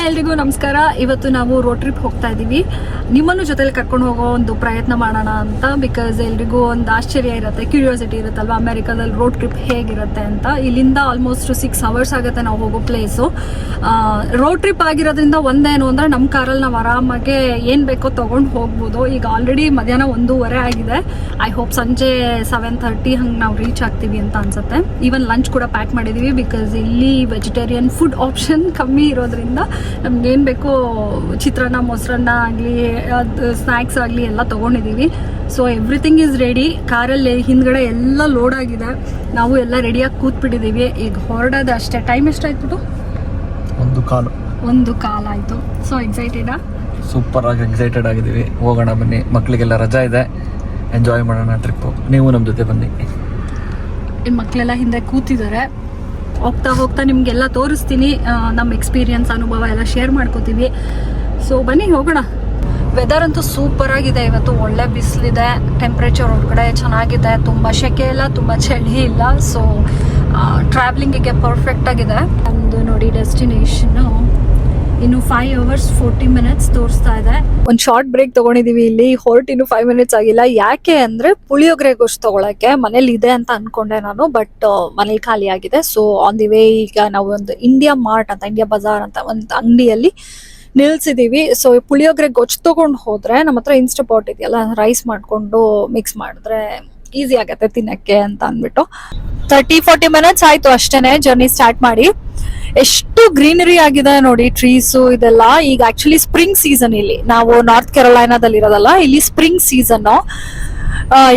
Hi ಎಲ್ರಿಗೂ ನಮಸ್ಕಾರ. ಇವತ್ತು ನಾವು ರೋಡ್ ಟ್ರಿಪ್ ಹೋಗ್ತಾ ಇದ್ದೀವಿ. ನಿಮ್ಮನ್ನು ಜೊತೆಲಿ ಕರ್ಕೊಂಡು ಹೋಗೋ ಒಂದು ಪ್ರಯತ್ನ ಮಾಡೋಣ ಅಂತ ಬಿಕಾಸ್ ಎಲ್ರಿಗೂ ಒಂದು ಆಶ್ಚರ್ಯ ಇರುತ್ತೆ ಕ್ಯೂರಿಯಾಸಿಟಿ ಇರುತ್ತಲ್ವ? ಅಮೆರಿಕಾದಲ್ಲಿ ರೋಡ್ ಟ್ರಿಪ್ ಹೇಗಿರುತ್ತೆ ಅಂತ. ಇಲ್ಲಿಂದ ಆಲ್ಮೋಸ್ಟ್ ಸಿಕ್ಸ್ ಅವರ್ಸ್ ಆಗುತ್ತೆ ನಾವು ಹೋಗೋ ಪ್ಲೇಸು ರೋಡ್ ಟ್ರಿಪ್ ಆಗಿರೋದ್ರಿಂದ ಒಂದೇನು ಅಂದರೆ ನಮ್ಮ ಕಾರಲ್ಲಿ ನಾವು ಆರಾಮಾಗಿ ಏನು ಬೇಕೋ ತೊಗೊಂಡು ಹೋಗ್ಬೋದು. ಈಗ ಆಲ್ರೆಡಿ ಮಧ್ಯಾಹ್ನ ಒಂದೂವರೆ ಆಗಿದೆ. ಐ ಹೋಪ್ ಸಂಜೆ ಸೆವೆನ್ ಥರ್ಟಿ ಹಂಗೆ ನಾವು ರೀಚ್ ಆಗ್ತೀವಿ ಅಂತ ಅನ್ಸುತ್ತೆ. ಈವನ್ ಲಂಚ್ ಕೂಡ ಪ್ಯಾಕ್ ಮಾಡಿದ್ದೀವಿ ಬಿಕಾಸ್ ಇಲ್ಲಿ ವೆಜಿಟೇರಿಯನ್ ಫುಡ್ ಆಪ್ಷನ್ ಕಮ್ಮಿ ಇರೋದ್ರಿಂದ ನಮ್ಗೆ ಏನು ಬೇಕೋ ಚಿತ್ರಾನ್ನ ಮೊಸರನ್ನ ಆಗಲಿ ಅದು ಸ್ನ್ಯಾಕ್ಸ್ ಆಗಲಿ ಎಲ್ಲ ತೊಗೊಂಡಿದ್ದೀವಿ ಸೊ ಎವ್ರಿಥಿಂಗ್ ಈಸ್ ರೆಡಿ ಕಾರಲ್ಲಿ ಹಿಂದ್ಗಡೆ ಎಲ್ಲ ಲೋಡ್ ಆಗಿದೆ. ನಾವು ಎಲ್ಲ ರೆಡಿಯಾಗಿ ಕೂತ್ಬಿಟ್ಟಿದ್ದೀವಿ ಈಗ ಹೊರಡೋದು ಅಷ್ಟೇ. ಟೈಮ್ ಎಷ್ಟಾಯ್ತು ಒಂದು ಕಾಲು. ಒಂದು ಕಾಲಾಯಿತು ಸೊ ಎಕ್ಸೈಟೆಡಾ ಸೂಪರ್ ಆಗಿ ಎಕ್ಸೈಟೆಡ್ ಆಗಿದ್ದೀವಿ. ಹೋಗೋಣ ಬನ್ನಿ. ಮಕ್ಕಳಿಗೆಲ್ಲ ರಜಾ ಇದೆ. ಎಂಜಾಯ್ ಮಾಡೋಣ ಟ್ರಿಪ್ಪು ನೀವು ನಮ್ಮ ಜೊತೆ ಬನ್ನಿ. ಈ ಮಕ್ಕಳೆಲ್ಲ ಹಿಂದೆ ಕೂತಿದ್ದಾರೆ. ಹೋಗ್ತಾ ಹೋಗ್ತಾ ನಿಮಗೆಲ್ಲ ತೋರಿಸ್ತೀನಿ ನಮ್ಮ ಎಕ್ಸ್ಪೀರಿಯನ್ಸ್ ಅನುಭವ ಎಲ್ಲ ಶೇರ್ ಮಾಡ್ಕೋತೀವಿ. ಸೊ ಬನ್ನಿ, ಹೋಗೋಣ. ವೆದರ್ ಅಂತೂ ಸೂಪರ್ ಆಗಿದೆ. ಇವತ್ತು ಒಳ್ಳೆ ಬಿಸಿಲಿದೆ ಟೆಂಪ್ರೇಚರ್ ಒಳಗಡೆ ಚೆನ್ನಾಗಿದೆ. ತುಂಬ ಶೆಕೆ ಇಲ್ಲ, ತುಂಬ ಚಳಿ ಇಲ್ಲ. ಸೊ ಟ್ರಾವೆಲಿಂಗಿಗೆ ಪರ್ಫೆಕ್ಟ್ ಆಗಿದೆ. ಒಂದು ನೋಡಿ ಡೆಸ್ಟಿನೇಷನ್ನು ಇನ್ನು ಫೈವ್ ಅವರ್ಸ್ ಫೋರ್ಟಿ ಮಿನಿಟ್ಸ್ ತೋರಿಸ್ತಾ ಇದೆ. ಒಂದು ಶಾರ್ಟ್ ಬ್ರೇಕ್ ತಗೊಂಡಿದೀವಿ ಇಲ್ಲಿ. ಹೊರಟು ಇನ್ನು ಫೈವ್ ಮಿನಿಟ್ಸ್ ಆಗಿಲ್ಲ. ಯಾಕೆ ಅಂದ್ರೆ ಪುಳಿಯೋಗರೆ ಗೊಷ್ಟು ತಗೊಳಕ್ಕೆ ಮನೇಲಿ ಇದೆ ಅಂತ ಅನ್ಕೊಂಡೆ ನಾನು ಬಟ್ ಮನೇಲಿ ಖಾಲಿ ಆಗಿದೆ. ಸೊ ಆನ್ ದಿ ವೇ ಈಗ ನಾವು ಒಂದು ಇಂಡಿಯಾ ಮಾರ್ಟ್ ಅಂತ ಇಂಡಿಯಾ ಬಜಾರ್ ಅಂತ ಒಂದು ಅಂಗಡಿಯಲ್ಲಿ ನಿಲ್ಸಿದೀವಿ. ಸೊ ಪುಳಿಯೋಗರೆ ಗೊಜ್ಜು ತಗೊಂಡು ಹೋದ್ರೆ ನಮ್ಮ ಹತ್ರ ಇನ್ಸ್ಟಪಾಟ್ ಇದೆಯಲ್ಲ ರೈಸ್ ಮಾಡ್ಕೊಂಡು ಮಿಕ್ಸ್ ಮಾಡಿದ್ರೆ ಈಸಿ ಆಗತ್ತೆ ತಿನ್ನಕ್ಕೆ ಅಂತ ಅಂದ್ಬಿಟ್ಟು. ತರ್ಟಿ ಫೋರ್ಟಿ ಮಿನಿಟ್ಸ್ ಆಯ್ತು ಅಷ್ಟೇನೆ ಜರ್ನಿ ಸ್ಟಾರ್ಟ್ ಮಾಡಿ. ಎಷ್ಟು ಗ್ರೀನರಿ ಆಗಿದೆ ನೋಡಿ ಟ್ರೀಸು ಇದೆಲ್ಲ. ಈಗ ಆಕ್ಚುಲಿ ಸ್ಪ್ರಿಂಗ್ ಸೀಸನ್ ಇಲ್ಲಿ. ನಾವು ನಾರ್ತ್ ಕೆರೊಲೈನಾದಲ್ಲಿ ಇರೋದಲ್ಲ ಇಲ್ಲಿ ಸ್ಪ್ರಿಂಗ್ ಸೀಸನ್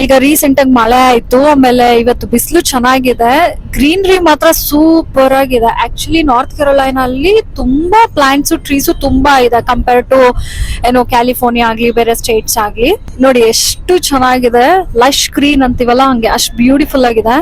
ಈಗ ರೀಸೆಂಟ್ ಆಗಿ ಮಳೆ ಆಯ್ತು, ಆಮೇಲೆ ಇವತ್ತು ಬಿಸಿಲು ಚೆನ್ನಾಗಿದೆ. ಗ್ರೀನ್ರಿ ಮಾತ್ರ ಸೂಪರ್ ಆಗಿದೆ. ಆಕ್ಚುಲಿ ನಾರ್ತ್ ಕೆರೊಲೈನಲ್ಲಿ ತುಂಬಾ ಪ್ಲಾಂಟ್ಸ್ ಟ್ರೀಸು ತುಂಬಾ ಇದೆ ಕಂಪೇರ್ ಟು ಏನೋ ಕ್ಯಾಲಿಫೋರ್ನಿಯಾ ಆಗ್ಲಿ, ಬೇರೆ ಸ್ಟೇಟ್ಸ್ ಆಗ್ಲಿ. ನೋಡಿ, ಎಷ್ಟು ಚೆನ್ನಾಗಿದೆ. ಲಶ್ ಗ್ರೀನ್ ಅಂತೀವಲ್ಲ, ಹಂಗೆ ಅಷ್ಟು ಬ್ಯೂಟಿಫುಲ್ ಆಗಿದೆ.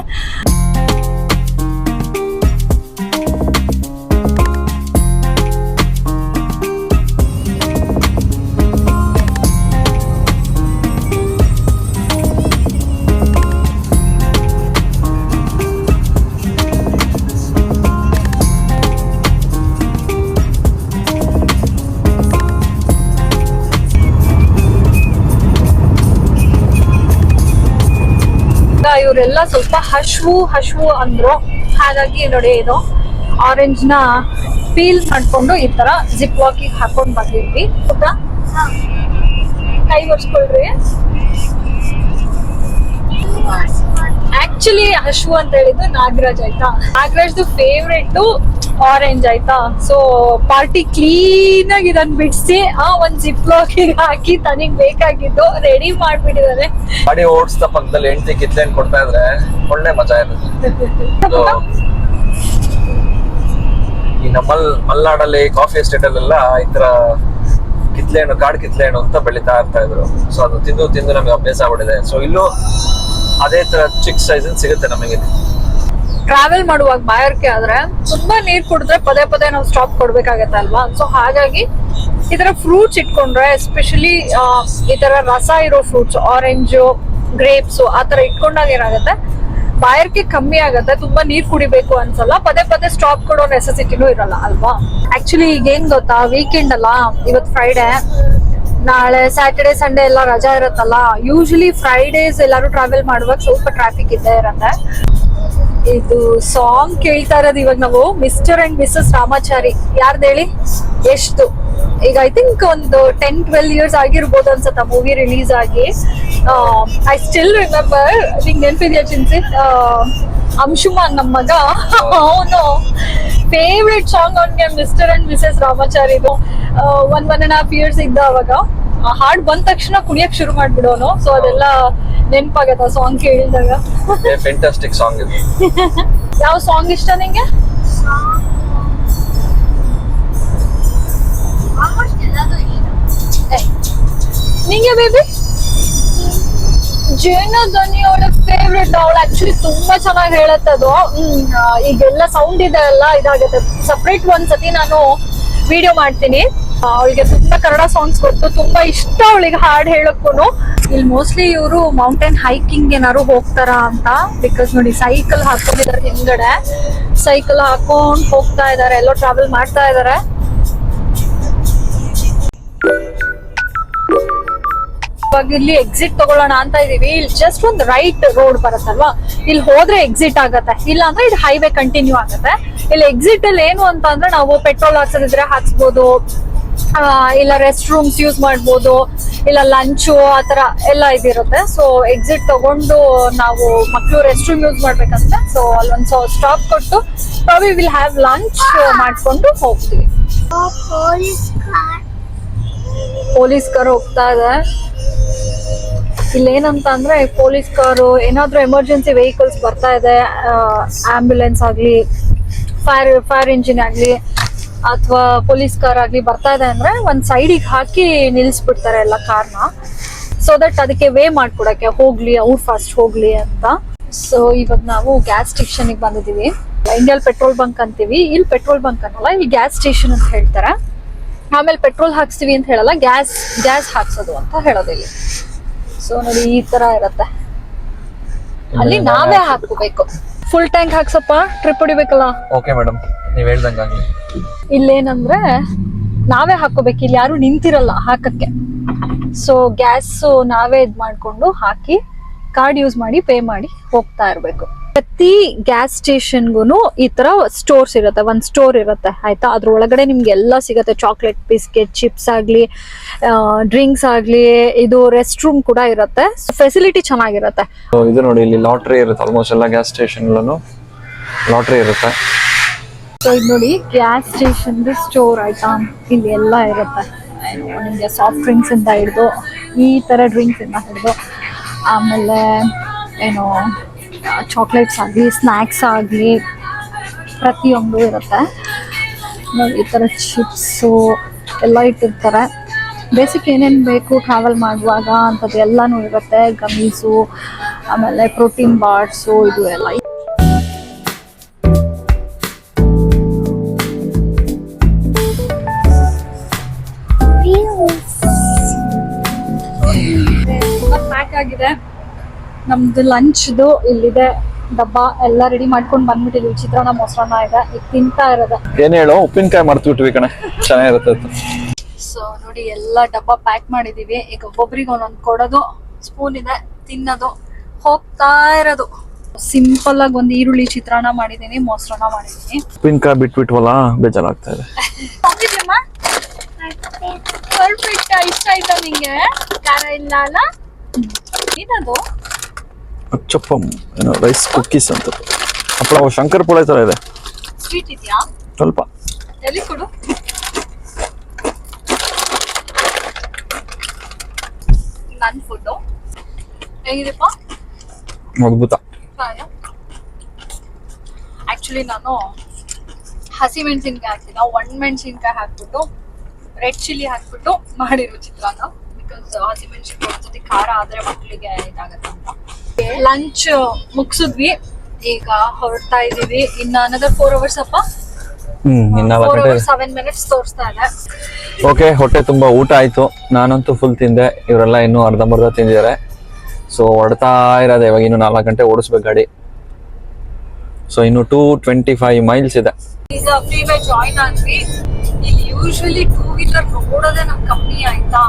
ಇವರೆಲ್ಲ ಸ್ವಲ್ಪ ಹಶ್ವು ಹಶ್ವು ಅಂದ್ರು. ಹಾಗಾಗಿ ನೋಡಿ ಇದು ಆರೆಂಜ್ನ ಪೀಲ್ ಮಾಡ್ಕೊಂಡು ಈ ತರ ಜಿಪ್ ವಾಕಿಗೆ ಹಾಕೊಂಡ್ ಬಂದಿದ್ವಿ. ಹೌದಾ ಕೈ ಒರ್ಸ್ಕೊಳ್ರಿ. ಆಕ್ಚುಲಿ ಹಶು ಅಂತ ಹೇಳಿದ್ದು ನಾಗರಾಜ್, ಆಯ್ತಾ? ನಾಗರಾಜ್ದು ಫೇವ್ರೆಟ್ ಆರೆಂಜ್ ಆಯ್ತಾ? ಸೊ ಪಾರ್ಟಿ ಕ್ಲೀನ್ ಆಗಿ ಇದನ್ನ ಬಿಡಿಸಿ, ಆ ಒಂದ್ ಜಿಪ್ ಲಾಕಿಗೆ ಹಾಕಿ ತನಗ್ ಬೇಕಾಗಿದ್ದು ರೆಡಿ ಮಾಡ್ಬಿಟ್ಟಿದ್ದಾರೆ. ಗಾಡಿ ಓಡಿಸ್ದ ಪಕ್ಕದಲ್ಲಿ ಹೆಂಡತಿ ಕಿತ್ಲೇನ್ ಕೊಡ್ತಾ ಇದ್ರೆ ಒಳ್ಳೆ ಮಜಾ ಇರುತ್ತೆ. ಈ ನಮ್ಮಲ್, ಮಲ್ನಾಡಲ್ಲಿ ಕಾಫಿ ಎಸ್ಟೇಟ್ ಅಲ್ಲೆಲ್ಲ ಈ ತರ ಕಿತ್ಲೆಹಣ್ಣು, ಕಾಡು ಕಿತ್ಲೆಹಣ್ಣು ಅಂತ ಬೆಳಿತಾ ಇರ್ತಾ ಇದ್ರು. ಸೊ ಅದು ತಿಂದು ತಿಂದು ನಮಗೆ ಅಭ್ಯಾಸ ಆಗ್ಬಿಟ್ಟಿದೆ. ಸೊ ಇಲ್ಲೂ ಅದೇ ತರ ಚಿಕ್ಕ ಸೈಜ್ ಸಿಗುತ್ತೆ ನಮಗೆ ಟ್ರಾವೆಲ್ ಮಾಡುವಾಗ ಬಾಯಾರಿಕೆ ಆದ್ರೆ ತುಂಬಾ ನೀರ್ ಕುಡಿದ್ರೆ ಪದೇ ಪದೇ ನಾವು ಸ್ಟಾಪ್ ಕೊಡ್ಬೇಕಾಗತ್ತೆ ಅಲ್ವಾ ಸೊ ಹಾಗಾಗಿ ಈ ತರ ಫ್ರೂಟ್ಸ್ ಇಟ್ಕೊಂಡ್ರೆ ಎಸ್ಪೆಷಲಿ ಈ ತರ ರಸ ಇರೋ ಫ್ರೂಟ್ಸ್ ಆರೆಂಜು ಗ್ರೇಪ್ಸ್ ಆ ತರ ಇಟ್ಕೊಂಡಾಗ ಏನಾಗುತ್ತೆ? ಬಾಯರ್ಕೆ ಕಮ್ಮಿ ಆಗತ್ತೆ, ತುಂಬಾ ನೀರ್ ಕುಡಿಬೇಕು ಅನ್ಸಲ್ಲ, ಪದೇ ಪದೇ ಸ್ಟಾಪ್ ಕೊಡೋ ನೆಸೆಸಿಟಿನೂ ಇರಲ್ಲ, ಅಲ್ವಾ? ಆಕ್ಚುಲಿ ಈಗ ಏನ್ ಗೊತ್ತಾ? ವೀಕೆಂಡ್ ಅಲ್ಲ, ಇವತ್ ಫ್ರೈಡೆ ನಾಳೆ ಸ್ಯಾಟರ್ಡೆ ಸಂಡೇ ಎಲ್ಲ ರಜಾ ಇರತ್ತಲ್ಲ ಯೂಶಲಿ ಫ್ರೈಡೇಸ್ ಎಲ್ಲರೂ ಟ್ರಾವೆಲ್ ಮಾಡುವಾಗ ಸ್ವಲ್ಪ ಟ್ರಾಫಿಕ್ ಇದ್ದೇ ಇರತ್ತೆ. ಇದು ಸಾಂಗ್ ಕೇಳ್ತಾ ಇರೋದು ಇವಾಗ ನಾವು ಮಿಸ್ಟರ್ ಅಂಡ್ ಮಿಸಸ್ ರಾಮಾಚಾರಿ ಯಾರ್ದು ಹೇಳಿ? ಎಷ್ಟು? ಈಗ ಐ ಥಿಂಕ್ ಒಂದು ಟೆನ್ ಟ್ವೆಲ್ ಇಯರ್ಸ್ ಆಗಿರ್ಬೋದು ಅನ್ಸತ್ತ ಮೂವಿ ರಿಲೀಸ್ ಆಗಿ. ಐ ಸ್ಟಿಲ್ ರಿಮೆಂಬರ್ ನಿಂಗೆ ನೆನಪಿದ್ಯಾ ಚಿನ್ಸಿ? ಅಂಶುಮಾನ್ ನಮ್ಮ ಮಗ. ಅವನು ಫೇವ್ರೆಟ್ ಸಾಂಗ್ ಅವ್ನಿಗೆ Mister and Mrs ರಾಮಾಚಾರಿದು one one and half years ಇದ್ದ ಅವಾಗ. ಹಾಡ್ ಬಂದ ತಕ್ಷಣ ಕುಣಿಯಕ್ ಶುರು ಮಾಡ್ಬಿಡೋನು. ಸೊ ಅದೆಲ್ಲ ನೆನ್ಪಾಗತ್ತ ಸಾಂಗ್ ಕೇಳಿದಾಗ. ಫೆಂಟಾಸ್ಟಿಕ್ ಸಾಂಗ್ ಇದು. ಯಾವ ಸಾಂಗ್ ಇಷ್ಟ ನಿಂಗೆ? ಏ, ನಿಂಗೆ ಬೇಬಿ ಜೇನ ಅವಳ ಫೇವ್ರೆಟ್ ಅವಳು ಆಕ್ಚುಲಿ ತುಂಬಾ ಚೆನ್ನಾಗಿ ಹೇಳತ್ತದು ಈಗೆಲ್ಲ ಸೌಂಡ್ ಇದೆ ಅಲ್ಲ ಇದಾಗುತ್ತೆ. ಸಪ್ರೇಟ್ ಒಂದ್ಸತಿ ನಾನು ವಿಡಿಯೋ ಮಾಡ್ತೀನಿ. ಅವಳಿಗೆ ತುಂಬಾ ಕನ್ನಡ ಸಾಂಗ್ಸ್ ಕೊಟ್ಟು ತುಂಬಾ ಇಷ್ಟ ಅವಳಿಗೆ ಹಾಡ್ ಹೇಳಕ್ಕೂ ಇಲ್ಲಿ ಮೋಸ್ಟ್ಲಿ ಇವರು ಮೌಂಟೇನ್ ಹೈಕಿಂಗ್ ಏನಾರು ಹೋಗ್ತಾರ ಅಂತ ಬಿಕಾಸ್ ನೋಡಿ ಸೈಕಲ್ ಹಾಕೊಂಡಿದ್ದಾರೆ ಹಿಂದ್ಗಡೆ. ಸೈಕಲ್ ಹಾಕೊಂಡ್ ಹೋಗ್ತಾ ಇದಾರೆ, ಎಲ್ಲೋ ಟ್ರಾವೆಲ್ ಮಾಡ್ತಾ ಇದಾರೆ. ಇವಾಗ ಇಲ್ಲಿ ಎಕ್ಸಿಟ್ ತಗೊಳ್ಳೋಣ ಅಂತ ಇದೀವಿ. ಇಲ್ಲಿ ಜಸ್ಟ್ ಒಂದು ರೈಟ್ ರೋಡ್ ಬರುತ್ತಲ್ವಾ? ಇಲ್ಲಿ ಹೋದ್ರೆ ಎಕ್ಸಿಟ್ ಆಗತ್ತೆ. ಇಲ್ಲ ಅಂದ್ರೆ ಇದು ಹೈವೇ ಕಂಟಿನ್ಯೂ ಆಗತ್ತೆ. ಇಲ್ಲಿ ಎಕ್ಸಿಟ್ ಅಲ್ಲಿ ಏನು ಅಂತ ಅಂದ್ರೆ ನಾವು ಪೆಟ್ರೋಲ್ ಹಾಕ್ಸೋದಿದ್ರೆ ಹಾಕ್ಸ್ಬೋದು. ಇಲ್ಲ ರೆಸ್ಟ್ ರೂಮ್ಸ್ ಯೂಸ್ ಮಾಡ್ಬೋದು ಇಲ್ಲ ಲಂಚು ಆ ಆತರ ಎಲ್ಲ ಇದಿರುತ್ತೆ. ಸೊ ಎಕ್ಸಿಟ್ ತಗೊಂಡು ನಾವು ಮಕ್ಕಳು ರೆಸ್ಟ್ ರೂಮ್ ಯೂಸ್ ಮಾಡ್ಬೇಕಂತ ಸೊ ಅಲ್ಲೊಂದ್ ಸ್ಟಾಪ್ ಕೊಟ್ಟು ಪ್ರಾಬಿ ವಿಲ್ ಹ್ಯಾವ್ ಲಂಚ್ ಮಾಡ್ಕೊಂಡು ಹೋಗ್ತೀವಿ. ಪೊಲೀಸ್ ಕಾರ್ ಹೋಗ್ತಾ ಇದೆ. ಇಲ್ಲೇನಂತ ಅಂದ್ರೆ ಪೊಲೀಸ್ ಕಾರು ಏನಾದ್ರೂ ಎಮರ್ಜೆನ್ಸಿ ವೆಹಿಕಲ್ಸ್ ಬರ್ತಾ ಇದೆ ಆಂಬ್ಯುಲೆನ್ಸ್ ಆಗ್ಲಿ ಫೈರ್ ಫೈರ್ ಇಂಜಿನ್ ಆಗ್ಲಿ ಅಥವಾ ಪೊಲೀಸ್ ಕಾರ್ ಆಗ್ಲಿ ಬರ್ತಾ ಇದೆ ಅಂದ್ರೆ ಒಂದ್ ಸೈಡಿಗೆ ಹಾಕಿ ನಿಲ್ಸ್ಬಿಡ್ತಾರೆ ಎಲ್ಲ ಕಾರ್ನ. ಸೊ ದಟ್ ಅದಕ್ಕೆ ವೇ ಮಾಡ್ಕೊಡಕ್ಕೆ ಹೋಗ್ಲಿ ಅವ್ರು ಫಾಸ್ಟ್ ಹೋಗ್ಲಿ ಅಂತ. ಸೊ ಇವಾಗ ನಾವು ಗ್ಯಾಸ್ ಸ್ಟೇಷನ್ ಬಂದಿದೀವಿ ಇಂಡಿಯಲ್ ಪೆಟ್ರೋಲ್ ಬಂಕ್ ಅಂತೀವಿ. ಇಲ್ಲಿ ಪೆಟ್ರೋಲ್ ಬಂಕ್ ಅನ್ನಲ್ಲ ಇಲ್ಲಿ ಗ್ಯಾಸ್ ಸ್ಟೇಷನ್ ಅಂತ ಹೇಳ್ತಾರೆ. ಆಮೇಲೆ ಪೆಟ್ರೋಲ್ ಹಾಕ್ಸ್ತೀವಿ ಅಂತ ಹೇಳಲ್ಲ ಗ್ಯಾಸ್ ಗ್ಯಾಸ್ ಹಾಕ್ಸೋದು ಅಂತ ಹೇಳೋದು ಇಲ್ಲಿ. ಸೊ ನೋಡಿ ಈ ತರ ಇರತ್ತೆ. ಅಲ್ಲಿ ನಾವೇ ಹಾಕೋಬೇಕು. ಫುಲ್ ಟ್ಯಾಂಕ್ ಹಾಕ್ಸಪ್ಪ? ಟ್ರಿಪ್ ಹೊಡಿಬೇಕಲ್ಲ? ಓಕೆ ಮೇಡಮ್ ನೀವ್ ಹೇಳ್ದಂಗೆ ಇಲ್ಲೇನಂದ್ರೆ ನಾವೇ ಹಾಕೋಬೇಕು ಇಲ್ಲಿ ಯಾರು ನಿಂತಿರಲ್ಲ ಹಾಕಕ್ಕೆ. ಸೊ ಗ್ಯಾಸ್ ನಾವೇ ಇದ್ ಮಾಡ್ಕೊಂಡು ಹಾಕಿ ಕಾರ್ಡ್ ಯೂಸ್ ಮಾಡಿ ಪೇ ಮಾಡಿ ಹೋಗ್ತಾ ಇರ್ಬೇಕು. ಪ್ರತಿ ಗ್ಯಾಸ್ ಸ್ಟೇಷನ್ಗೂ ಈ ತರ ಸ್ಟೋರ್ಸ್ ಇರುತ್ತೆ. ಒಂದ್ ಸ್ಟೋರ್ ಇರುತ್ತೆ ಆಯ್ತಾ? ಅದ್ರ ಒಳಗಡೆ ನಿಮ್ಗೆ ಎಲ್ಲ ಸಿಗುತ್ತೆ. ಚಾಕ್ಲೇಟ್ ಬಿಸ್ಕೆಟ್ ಚಿಪ್ಸ್ ಆಗ್ಲಿ ಡ್ರಿಂಕ್ಸ್ ಆಗ್ಲಿ ಇದು ರೆಸ್ಟ್ ರೂಮ್ ಕೂಡ ಇರುತ್ತೆ. ಫೆಸಿಲಿಟಿ ಚೆನ್ನಾಗಿರುತ್ತೆ. ಇದು ನೋಡಿ ಇಲ್ಲಿ ಲಾಟ್ರಿ ಇರುತ್ತೆ. ಆಲ್ಮೋಸ್ಟ್ ಎಲ್ಲ ಗ್ಯಾಸ್ ಸ್ಟೇಷನ್ ಲಾಟ್ರಿ ಇರುತ್ತೆ. ಸೊ ಇದು ನೋಡಿ ಗ್ಯಾಸ್ ಸ್ಟೇಷನ್ ಸ್ಟೋರ್ ಆಯ್ತಾ? ಇಲ್ಲಿ ಎಲ್ಲ ಇರುತ್ತೆ. ನಿಮ್ಗೆ ನಿಮಗೆ ಸಾಫ್ಟ್ ಡ್ರಿಂಕ್ಸ್ ಇಂದ ಹಿಡಿದು ಈ ತರ ಡ್ರಿಂಕ್ಸ್ ಇಂದ ಹಿಡಿದು ಆಮೇಲೆ ಏನು ಚಾಕ್ಲೇಟ್ಸ್ ಆಗಲಿ ಸ್ನ್ಯಾಕ್ಸ್ ಆಗಲಿ ಪ್ರತಿಯೊಂದು ಇರುತ್ತೆ. ಈ ಥರ ಚಿಪ್ಸು ಎಲ್ಲ ಇಟ್ಟಿರ್ತಾರೆ. ಬೇಸಿಕ್ ಏನೇನು ಬೇಕು ಟ್ರಾವೆಲ್ ಮಾಡುವಾಗ ಅಂಥದ್ದು ಎಲ್ಲನೂ ಇರುತ್ತೆ. ಗಮೀಸು ಆಮೇಲೆ ಪ್ರೋಟೀನ್ ಬಾರ್ಡ್ಸು ಇದು ಎಲ್ಲ ನಮ್ದು ಲಂಚ್ದು ಇಲ್ಲಿದೆ ಡಬ್ಬ ಎಲ್ಲ ರೆಡಿ ಮಾಡ್ಕೊಂಡು ಬಂದ್ಬಿಟ್ಟಿದ್ವಿ ಚಿತ್ರಾನ್ನ ಮೊಸರನ್ನ ಇದೆ ಈಗ ತಿಂತಾ ಇರೋದ. ಏನ್ ಹೇಳೋ? ಉಪ್ಪಿನಕಾಯಿ ಮರ್ತು ಬಿಟ್ವಿ ಕಣೆ. ಚೆನ್ನಾಗಿರುತ್ತೆ. ಸೊ ನೋಡಿ ಎಲ್ಲ ಡಬ್ಬ ಪ್ಯಾಕ್ ಮಾಡಿದೀವಿ. ಈಗ ಒಬ್ಬೊಬ್ರಿಗೆ ಒಂದೊಂದು ಕೊಡೋದು ಸ್ಪೂನ್ ಇದೆ ತಿನ್ನೋದು ಹೋಗ್ತಾ ಇರೋದು. ಸಿಂಪಲ್ ಆಗಿ ಒಂದು ಈರುಳ್ಳಿ ಚಿತ್ರಾನ್ನ ಮಾಡಿದೀನಿ ಮೊಸರನ್ನ ಮಾಡಿದೀನಿ. ಉಪ್ಪಿನಕಾಯಿ ಬಿಟ್ಬಿಟ್ವಲ್ಲ ಬೇಜಾರಾಗ್ತಾ ಇದೆ. ಪರ್ಫೆಕ್ಟ್ ಇಷ್ಟ ಆಯ್ತಾ ನಿಂಗೆ? ಖಾರ ಇಲ್ಲ ಅಲ್ಲ? ಏನದು? ಅಚ್ಚಪ್ಪಂ ಏನೋ ರೈಸ್ ಕುಕ್ಕೀಸ್ ಅಂತ. ಹಪ್ಪಳ ಶಂಕರ್ ಪುಳೆ ತರ ಇದೆ. ಸ್ವಲ್ಪ. ಎಲ್ಲಿ ಕೊಡು? ನನ್ ಫುಡ್ಡು. ಹೇಗಿದೆಪ್ಪ? ಅದ್ಭುತ. ಆಕ್ಚುಲಿ ನಾನು ಹಸಿ ಮೆಣಸಿನ್ಕಾಯಿ ಹಾಕ್ತಿಲ್ಲ ಒಣ ಮೆಣಸಿನ್ಕಾಯಿ ಹಾಕ್ಬಿಟ್ಟು ರೆಡ್ ಚಿಲ್ಲಿ ಹಾಕ್ಬಿಟ್ಟು ಮಾಡಿರೋ ಚಿತ್ರಾನ್ನ. ಬಿಕಾಸ್ ಹಸಿ ಮೆಣಸಿನ್ಕಾಯಿ ಜೊತೆ ಖಾರ ಆದ್ರೆ ಮಕ್ಕಳಿಗೆ ಇದಾಗತ್ತೆ ಅಂತ ಲಂಚ್ ಮುಗಿಸಿದ್ವಿ. ಈಗ ಹೊರಡ್ತಾ ಇದೀವಿ. ಇನ್ನ ಅನದರ್ ಫೋರ್ ಅವರ್ಸ್ ಅಪ್ಪ. ಸೆವೆನ್ ಮಿನಿಟ್ಸ್ ತೋರಿಸ್ತಾ ಇದೆ. ಓಕೆ ಹೊಟ್ಟೆ ತುಂಬಾ ಊಟ ಆಯ್ತು. ನಾನಂತೂ ಫುಲ್ ತಿಂದೆ. ಇವರೆಲ್ಲ ಇನ್ನೂ ಅರ್ಧಂಬರ್ಧ ತಿಂದಿದ್ದಾರೆ. ಸೊ ಹೊಡ್ತಾ ಇರೋದೆ ಇವಾಗ ಇನ್ನು ನಾಲ್ಕು ಗಂಟೆ ಓಡಿಸ್ಬೇಕು ಗಾಡಿ. ಸೊ ಇನ್ನು ಟೂ ಟ್ವೆಂಟಿ ಫೈವ್ ಮೈಲ್ಸ್ ಇದೆ. ಈಗ ಫ್ರೀ ವೇ ಜಾಯಿನ್ ಆದ್ವಿ. ಇಲ್ಲಿ ಯೂಶಲಿ ಟೂ ವೀಲರ್ ನೋಡೋದೇ ನಮ್ ಕಮ್ಮಿ ಆಯ್ತಾ?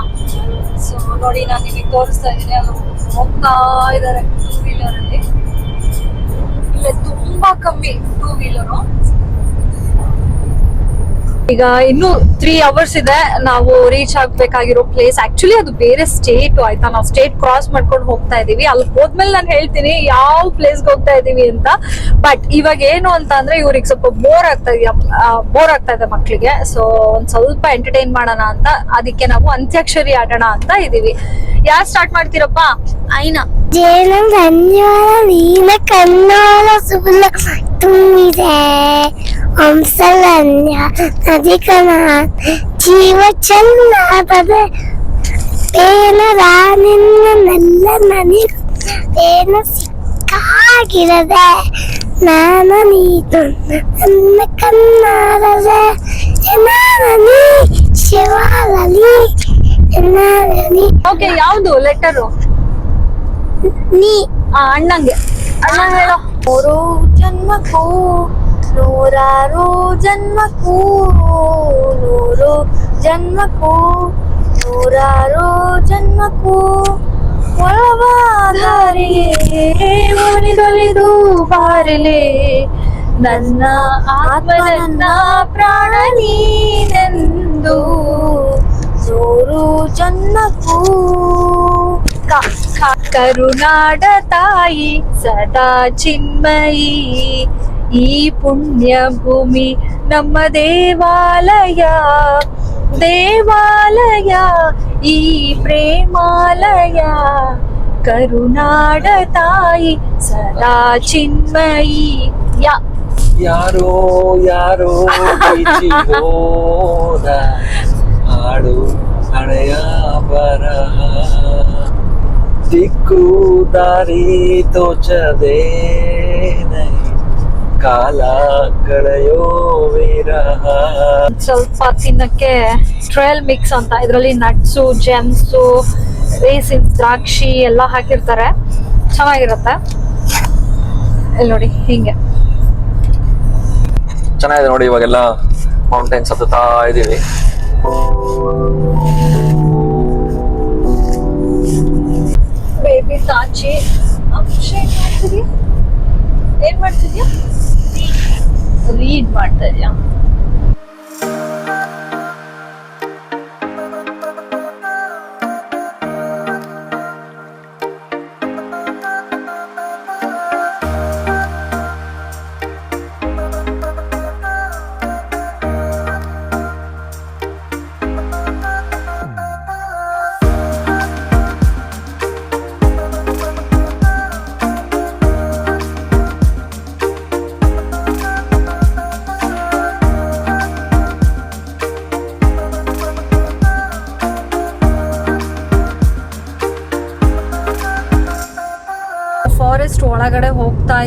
ಸೊ ನೋಡಿ ನಾನು ನಿಮಗೆ ತೋರಿಸ್ತಾ ಇದ್ದೀನಿ. ಅದು ಹೋಗ್ತಾ ಇದಾರೆ ಟೂ ವೀಲರ್ ಅಲ್ಲಿ. ಇಲ್ಲ ತುಂಬಾ ಕಮ್ಮಿ ಟೂ ವೀಲರು ಈಗ ಇನ್ನು ತ್ರೀ ಅವರ್ಸ್ ಇದೆ. ನಾವು ರೀಚ್ ಆಗ್ಬೇಕಾಗಿರೋ ಪ್ಲೇಸ್ ಆಕ್ಚುಲಿ ಅದು ಬೇರೆ ಸ್ಟೇಟ್ ಆಯ್ತಾ? ನಾವು ಸ್ಟೇಟ್ ಕ್ರಾಸ್ ಮಾಡ್ಕೊಂಡು ಹೋಗ್ತಾ ಇದೀವಿ. ಅಲ್ಲಿ ಹೋದ್ಮೇಲೆ ನಾನು ಹೇಳ್ತೀನಿ ಯಾವ ಪ್ಲೇಸ್ಗೆ ಹೋಗ್ತಾ ಇದೀವಿ ಅಂತ. ಬಟ್ ಇವಾಗ ಏನು ಅಂತ ಅಂದ್ರೆ ಇವ್ರಿಗೆ ಸ್ವಲ್ಪ ಬೋರ್ ಆಗ್ತಾ ಇದೆಯಾ ಬೋರ್ ಆಗ್ತಾ ಇದೆ ಮಕ್ಳಿಗೆ. ಸೊ ಒಂದ್ ಸ್ವಲ್ಪ ಎಂಟರ್ಟೈನ್ ಮಾಡೋಣ ಅಂತ. ಅದಕ್ಕೆ ನಾವು ಅಂತ್ಯಾಕ್ಷರಿ ಆಡೋಣ ಅಂತ ಇದೀವಿ. ಯಾರು ಸ್ಟಾರ್ಟ್ ಮಾಡ್ತೀರಪ್ಪ? ಐನಾ ಜೇನು ಧನ್ಯವಾದ ನೀಲ ಕನ್ನಡ ಸುಬಲ ತುಂಬಿದೆ ಹಂಸಲನ್ಯ ನದಿ ಕಣ ಜೀವ ಚೆಲ್ಲಾಡದೆ ಬೇನರ ನಿನ್ನ ನೆಲ್ಲ ನನಗೆ ಏನು ಸಿಕ್ಕಾಗಿರದೆ ನಾನು ನೀನು ನನ್ನ ಕನ್ನಡದೆ ನೀ ಶಿವಾಲಲಿ ನೀ ಓಕೆ ಯಾವ್ದು ಲೆಟರು ನೀ ಅಣ್ಣಂಗೆ ಅಣ್ಣ ಹೇಳೋ ನೂರು ಜನ್ಮಕ್ಕೂ ನೂರಾರು ಜನ್ಮಕ್ಕೂ ನೂರು ಜನ್ಮಕ್ಕೂ ನೂರಾರು ಜನ್ಮಕ್ಕೂ ಒಳವಾದಾರಿಗೆ ಒಲಿದೊಲಿದು ಬಾರಲೆ ನನ್ನ ಆತ್ಮ ನನ್ನ ಪ್ರಾಣ ನೀನೆಂದು ನೂರು ಜನ್ಮಕ್ಕೂ ಕರುನಾಡ ತಾಯಿ ಸದಾ ಚಿನ್ಮಯಿ ಈ ಪುಣ್ಯ ಭೂಮಿ ನಮ್ಮ ದೇವಾಲಯ ದೇವಾಲಯ ಈ ಪ್ರೇಮಾಲಯ ಕರುನಾಡ ತಾಯಿ ಸದಾ ಚಿನ್ಮಯಿ ಯಾ ಯಾರೋ ಯಾರೋ ಬೀಚಿ ಹೋದ ಹಾಡು ಹಳೆಯ ಬರಹ ದಿಕ್ಕು ದಾರಿ ತೋಚದೆ ಕಾಲ ಕಳೆಯೋ ವಿರಹ. ಸ್ವಲ್ಪ ತಿನ್ನಕ್ಕೆ ಟ್ರಯಲ್ ಮಿಕ್ಸ್ ಅಂತ ಇದರಲ್ಲಿ ನಟ್ಸು ಜೆಮ್ಸು ರೇಸಿನ್ ದ್ರಾಕ್ಷಿ ಎಲ್ಲ ಹಾಕಿರ್ತಾರೆ. ಚೆನ್ನಾಗಿರುತ್ತೆ. ಇಲ್ಲಿ ನೋಡಿ ಹಿಂಗೆ. ಚೆನ್ನಾಗಿದೆ ನೋಡಿ ಇವಾಗೆಲ್ಲ ಮೌಂಟೇನ್ಸ್ ಹತ್ತುತ್ತಾ ಇದೀವಿ. ಬೇಬಿ ಅಂಶ ಅಭಿಷೇಕ್ ಮಾಡ್ತಿದ್ಯಾ? ಏನ್ ಮಾಡ್ತಿದ್ಯಾ? ರೀಡ್ ಮಾಡ್ತಾ ಇದ್ಯಾ?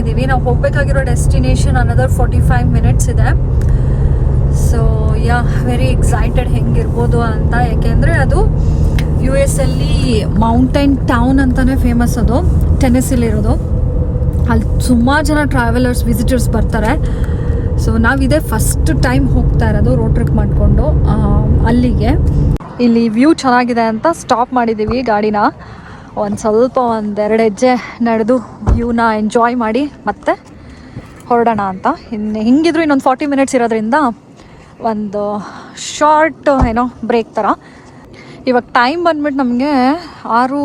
ಇದೀವಿ ನಾವು ಹೋಗ್ಬೇಕಾಗಿರೋ destination another forty five minutes ಇದೆ. ಸೊ ಯಾ ವೆರಿ ಎಕ್ಸೈಟೆಡ್ ಹೆಂಗಿರ್ಬೋದು ಅಂತ. ಯಾಕೆಂದರೆ ಅದು ಯು ಎಸ್ ಅಲ್ಲಿ ಮೌಂಟೇನ್ ಟೌನ್ ಅಂತಲೇ ಫೇಮಸ್ ಅದು ಟೆನಿಸಿಲಿರೋದು ಅಲ್ಲಿ ಸುಮಾರು ಜನ ಟ್ರಾವೆಲರ್ಸ್ ವಿಸಿಟರ್ಸ್ ಬರ್ತಾರೆ. ಸೊ ನಾವಿದೆ ಫಸ್ಟ್ ಟೈಮ್ ಹೋಗ್ತಾ ಇರೋದು ರೋಡ್ ಟ್ರಿಪ್ ಮಾಡಿಕೊಂಡು ಅಲ್ಲಿಗೆ. ಇಲ್ಲಿ ವ್ಯೂ ಚೆನ್ನಾಗಿದೆ ಅಂತ ಸ್ಟಾಪ್ ಮಾಡಿದ್ದೀವಿ ಗಾಡಿನ. ಒಂದು ಸ್ವಲ್ಪ ಒಂದೆರಡು ಹೆಜ್ಜೆ ನಡೆದು ವ್ಯೂನ ಎಂಜಾಯ್ ಮಾಡಿ ಮತ್ತೆ ಹೊರಡೋಣ ಅಂತ. ಇನ್ನು ಹಿಂಗಿದ್ರು ಇನ್ನೊಂದು ಫಾರ್ಟಿ ಮಿನಿಟ್ಸ್ ಇರೋದ್ರಿಂದ ಒಂದು ಶಾರ್ಟ್ ಏನೋ ಬ್ರೇಕ್ ಥರ ಇವಾಗ ಟೈಮ್ ಬಂದ್ಬಿಟ್ಟು ನಮಗೆ ಆರು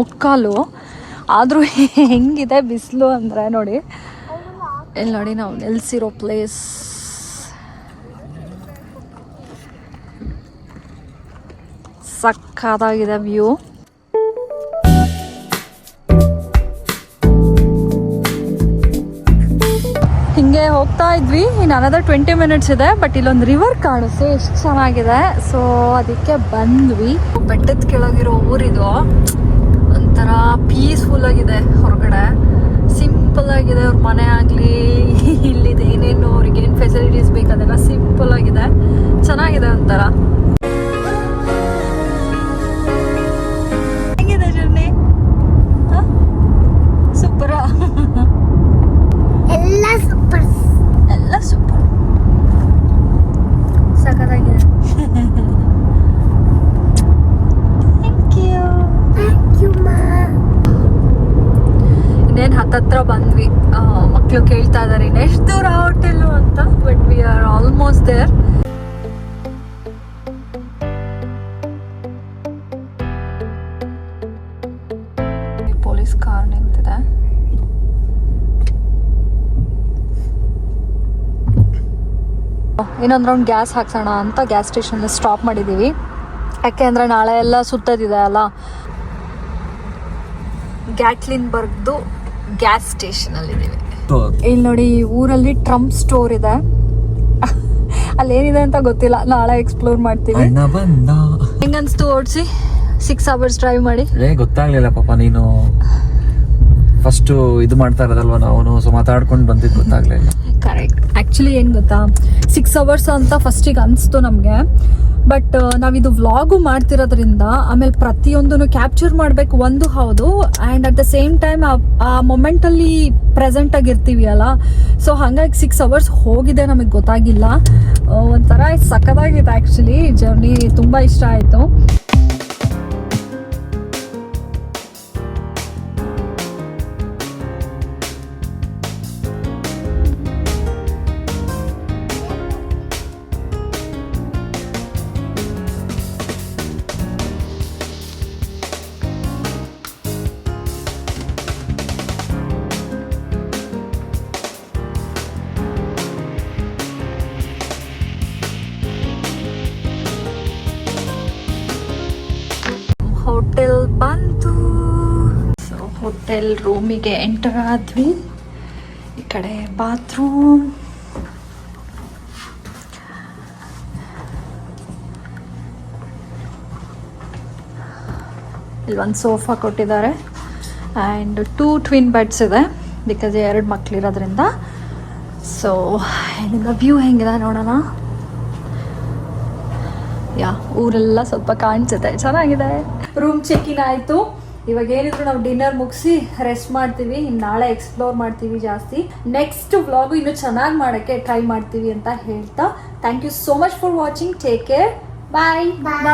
ಮುಕ್ಕಾಲು. ಆದರೂ ಹೆಂಗಿದೆ ಬಿಸಿಲು ಅಂದರೆ ನೋಡಿ. ಇಲ್ಲಿ ನೋಡಿ ನಾವು ನೆಲೆಸಿರೋ ಪ್ಲೇಸ್ ಸಕ್ಕದಾಗಿದೆ ವ್ಯೂ ಇದ್ವಿ. ಇನ್ನು ಅನದರ್ ಟ್ವೆಂಟಿ ಮಿನಿಟ್ಸ್ ಇದೆ ಬಟ್ ಇಲ್ಲೊಂದು ರಿವರ್ ಕಾಣಿಸ್ತು ಎಷ್ಟು ಚೆನ್ನಾಗಿದೆ. ಸೊ ಅದಕ್ಕೆ ಬಂದ್ವಿ. ಬೆಟ್ಟದ ಕೆಳಗಿರೋ ಊರಿದು ಒಂಥರ ಪೀಸ್ಫುಲ್ ಆಗಿದೆ ಹೊರಗಡೆ. ಸಿಂಪಲ್ ಆಗಿದೆ ಅವ್ರ ಮನೆ ಆಗಲಿ, ಇಲ್ಲಿದೆ ಏನೇನು ಅವ್ರಿಗೆ ಏನು ಫೆಸಿಲಿಟೀಸ್ ಬೇಕು ಅದೆಲ್ಲ ಸಿಂಪಲ್ ಆಗಿದೆ. ಚೆನ್ನಾಗಿದೆ ಒಂಥರ. ಹತ್ತತ್ರ ಬಂದ್ವಿ. ಮಕ್ಕಳು ಕೇಳ್ತಾ ಇದ್ದಾರೆ ಎಷ್ಟು ದೂರ ಹೋಟೆಲು ಅಂತ but we are almost there police car ನಿಂತಿದೆ. ಇನ್ನೊಂದು ರೌಂಡ್ ಗ್ಯಾಸ್ ಹಾಕ್ಸೋಣ ಅಂತ ಗ್ಯಾಸ್ ಸ್ಟೇಷನ್ ಸ್ಟಾಪ್ ಮಾಡಿದ್ದೀವಿ ಯಾಕೆ ಅಂದರೆ ನಾಳೆ ಎಲ್ಲ ಸುತ್ತದಿದೆ ಅಲ್ಲ. ಗ್ಯಾಟ್ಲಿನ್ಬರ್ಗ್ದು ಗ್ಯಾಸ್ ಸ್ಟೇಷನ್ ಅಲ್ಲಿ ಇದೀವಿ ಇಲ್ಲಿ ನೋಡಿ ಈ ಊರಲ್ಲಿ ಟ್ರಂಪ್ ಸ್ಟೋರ್ ಇದೆ. ಅಲ್ಲಿ ಏನಿದೆ ಅಂತ ಗೊತ್ತಿಲ್ಲ. ನಾಳೆ ಎಕ್ಸ್ಪ್ಲೋರ್ ಮಾಡ್ತೀವಿ. ಹೆಂಗನ್ಸ್ತು ಓಡಿಸಿ ಸಿಕ್ಸ್ ಅವರ್ಸ್ ಡ್ರೈವ್ ಮಾಡಿ. ಏ ಗೊತ್ತಾಗ್ಲಿಲ್ಲ ಪಾಪ ನೀನು. ಫಸ್ಟ್ ಇದು ಮಾಡ್ತಾ ಇರೋದಲ್ವ ನಾವು? ಸೊ ಮಾತಾಡ್ಕೊಂಡು ಬಂದಿದ್ದು ಗೊತ್ತಾಗ್ಲಿಲ್ಲ. ಕರೆಕ್ಟ್ ಆಕ್ಚುಲಿ ಏನು ಗೊತ್ತಾ? ಸಿಕ್ಸ್ ಅವರ್ಸ್ ಅಂತ ಫಸ್ಟಿಗೆ ಅನಿಸ್ತು ನಮಗೆ. ಬಟ್ ನಾವಿದು ವ್ಲಾಗು ಮಾಡ್ತಿರೋದ್ರಿಂದ ಆಮೇಲೆ ಪ್ರತಿಯೊಂದನ್ನು ಕ್ಯಾಪ್ಚರ್ ಮಾಡಬೇಕು ಒಂದು ಹೌದು. And at the same time ಆ ಮೊಮೆಂಟಲ್ಲಿ ಪ್ರೆಸೆಂಟ್ ಆಗಿರ್ತೀವಿ ಅಲ್ಲ. ಸೊ ಹಂಗಾಗಿ ಸಿಕ್ಸ್ ಅವರ್ಸ್ ಹೋಗಿದೆ ನಮಗೆ ಗೊತ್ತಾಗಿಲ್ಲ. ಆ, ಒಂಥರ ಸಖತ್ತಾಗಿದೆ ಆ್ಯಕ್ಚುಲಿ ಜರ್ನಿ ತುಂಬ ಇಷ್ಟ ಆಯಿತು. ಹೋಟೆಲ್ ರೂಮಿಗೆ ಎಂಟರ್ ಆದ್ವಿ. ಈ ಕಡೆ ಬಾತ್ರೂಮ್. ಇಲ್ಲಿ ಒಂದು ಸೋಫಾ ಕೊಟ್ಟಿದ್ದಾರೆ. ಆ್ಯಂಡ್ ಟೂ ಟ್ವಿನ್ ಬೆಡ್ಸ್ ಇದೆ. ಬಿಕಾಸ್ ಎರಡು ಮಕ್ಕಳಿರೋದ್ರಿಂದ ಸೊ ಇಲ್ಲಿಂದ ವ್ಯೂ ಹೆಂಗಿದೆ ನೋಡೋಣ. ಯಾ, ಊರೆಲ್ಲ ಸ್ವಲ್ಪ ಕಾಣಿಸುತ್ತೆ. ಚೆನ್ನಾಗಿದೆ. ರೂಮ್ ಚೆಕ್ ಆಯಿತು. ಇವಾಗ ಏನಿದ್ರು ನಾವು ಡಿನ್ನರ್ ಮುಗಿಸಿ ರೆಸ್ಟ್ ಮಾಡ್ತೀವಿ ಇನ್ನು ನಾಳೆ ಎಕ್ಸ್ಪ್ಲೋರ್ ಮಾಡ್ತೀವಿ ಜಾಸ್ತಿ. ನೆಕ್ಸ್ಟ್ ವ್ಲಾಗ್ ಇನ್ನು ಚೆನ್ನಾಗಿ ಮಾಡೋಕ್ಕೆ ಟ್ರೈ ಮಾಡ್ತೀವಿ ಅಂತ ಹೇಳ್ತಾ. Thank you so much for watching take care bye bye